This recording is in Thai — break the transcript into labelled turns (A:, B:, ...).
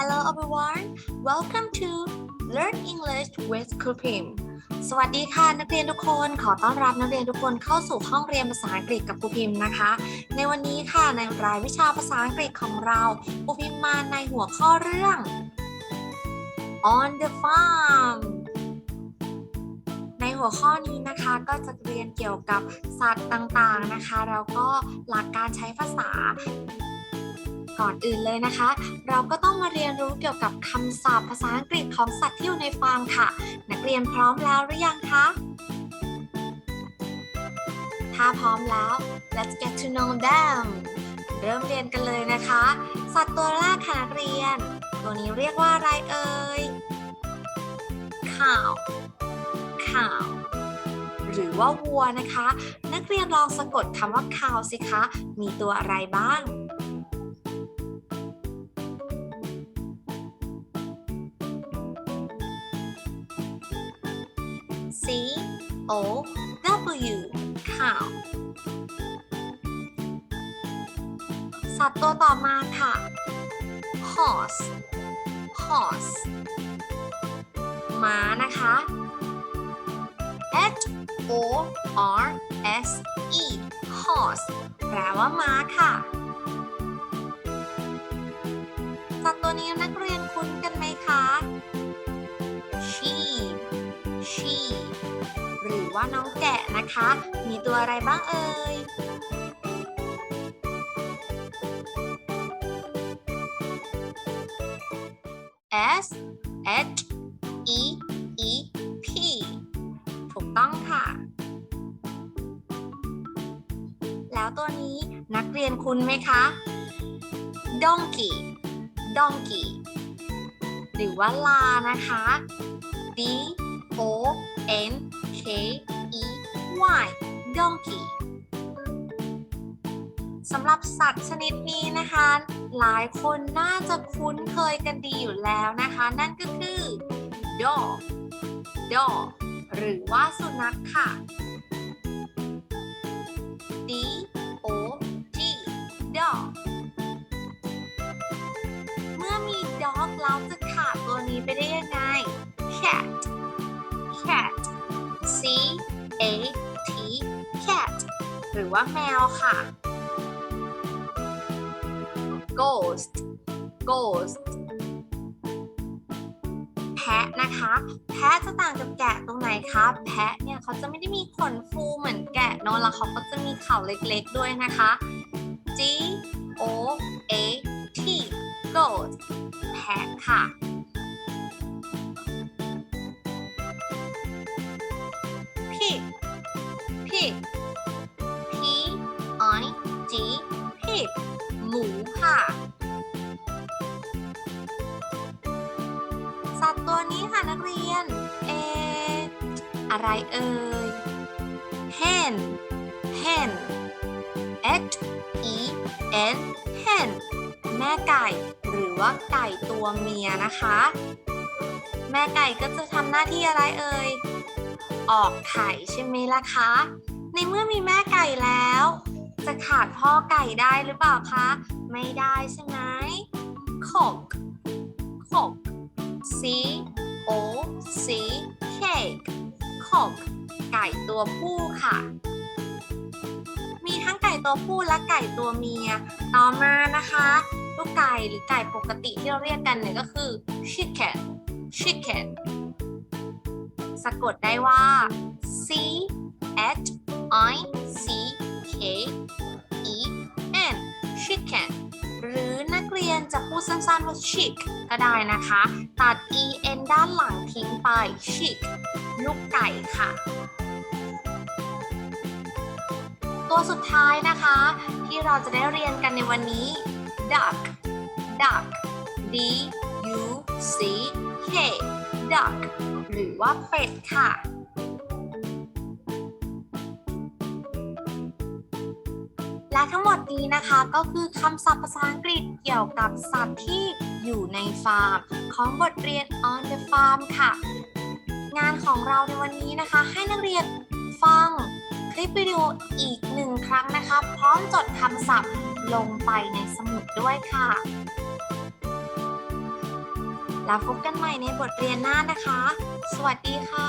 A: Hello everyone welcome to Learn English with ครูพิมสวัสดีค่ะ นักเรียนทุกคนขอต้อนรับนักเรียนทุกคนเข้าสู่ห้องเรียนภาษาอังกฤษกับครูพิมพ์นะคะ ในวันนี้ค่ะในรายวิชาภาษาอังกฤษของเราครูพิมพ์มาในหัวข้อเรื่อง on the farm ในหัวข้อนี้นะคะก็จะเรียนเกี่ยวกับสัตว์ต่างๆนะคะ แล้วก็หลักการใช้ภาษา ก่อนอื่นเลยนะคะ เราก็ต้องมาเรียนรู้เกี่ยวกับคำศัพท์ภาษาอังกฤษของสัตว์ที่อยู่ในฟาร์มค่ะ นักเรียนพร้อมแล้วหรือยังคะ ถ้าพร้อมแล้ว let's get to know them เริ่มเรียนกันเลยนะคะ สัตว์ตัวแรกค่ะนักเรียน ตัวนี้เรียกว่าอะไรเอ่ย cow cow หรือว่าวัวนะคะ นักเรียนลองสะกดคำว่า cow สิคะ มีตัวอะไรบ้าง O W cow สัตว์ตัวต่อมาค่ะ horse horse ม้านะคะ H O R S E horse แปลว่าม้าค่ะ สัตว์ตัวนี้นักเรียน ว่าน้องแกะนะคะ มีตัวอะไรบ้างเอ่ย S H E E P ถูกต้องค่ะ แล้วตัวนี้นักเรียนคุณไหมคะ Donkey Donkey หรือว่าลานะคะ D O N E Y Donkey สำหรับสัตว์ชนิดนี้นะคะ หลายคนน่าจะคุ้นเคยกันดีอยู่แล้วนะคะ นั่นก็คือ dog dog หรือว่าสุนัขค่ะ A T cat หรือว่าแมวค่ะ ghost ghost แพะนะคะ แพะจะต่างกับแกะตรงไหนคะ แพะเนี่ยเขาจะไม่ได้มีขนฟูเหมือนแกะเนอะแล้วเขาก็จะมีเข่าเล็กๆด้วยนะคะ G O A T ghost แพะค่ะ pig P I G pig หมูค่ะ สัตว์ตัวนี้ค่ะนักเรียน เอ อะไรเอ่ย hen hen h e n hen แม่ไก่หรือว่าไก่ตัวเมียนะคะ แม่ไก่ก็จะทำหน้าที่อะไรเอ่ย ออกไข่ใช่ไหมล่ะคะ ในเมื่อมีแม่ไก่แล้ว จะขาดพ่อไก่ได้หรือเปล่าคะ ไม่ได้ใช่ไหม cock cock c o c k cock ไก่ตัวผู้ค่ะ มีทั้งไก่ตัวผู้และไก่ตัวเมีย ต่อมานะคะลูกไก่หรือไก่ปกติที่เราเรียกกันเนี่ยก็คือ chicken chicken สะกดได้ว่า c h i c k e n chicken หรือนักเรียนจะพูดสั้นๆว่า chick ก็ได้นะคะ ตัด e n ด้านหลังทิ้งไป chick ลูกไก่ค่ะ ตัวสุดท้ายนะคะ ที่เราจะได้เรียนกันในวันนี้ duck duck d u c k duck หรือว่าเป็ดค่ะ และทั้งหมดนี้นะคะก็คือคำศัพท์ภาษาอังกฤษเกี่ยวกับสัตว์ที่อยู่ในฟาร์ม ของบทเรียน on the farm ค่ะ งานของเราในวันนี้นะคะ ให้นักเรียนฟังคลิปวิดีโออีกหนึ่งครั้งนะคะ พร้อมจดคำศัพท์ลงไปในสมุดด้วยค่ะ แล้วพบกันใหม่ในบทเรียนหน้านะคะ สวัสดีค่ะ